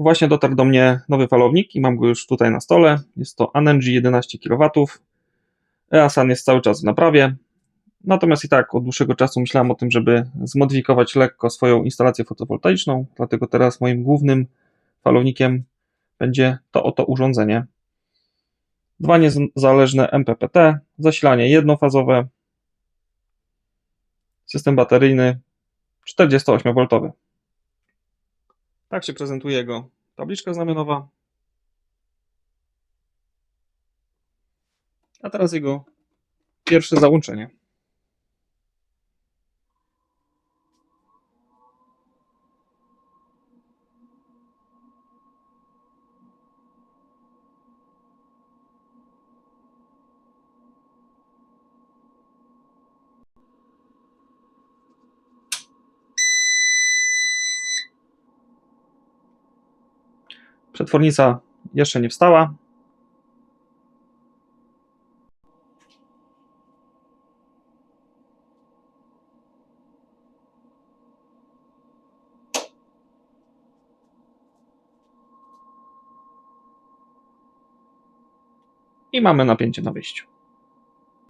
Właśnie dotarł do mnie nowy falownik i mam go już tutaj na stole. Jest to Anenji 11 kW. EASAN jest cały czas w naprawie. Natomiast i tak od dłuższego czasu myślałem o tym, żeby zmodyfikować lekko swoją instalację fotowoltaiczną, dlatego teraz moim głównym falownikiem będzie to oto urządzenie. Dwa niezależne MPPT, zasilanie jednofazowe, system bateryjny 48V. Tak się prezentuje jego tabliczka znamionowa. A teraz jego pierwsze załączenie. Przetwornica jeszcze nie wstała. I mamy napięcie na wyjściu.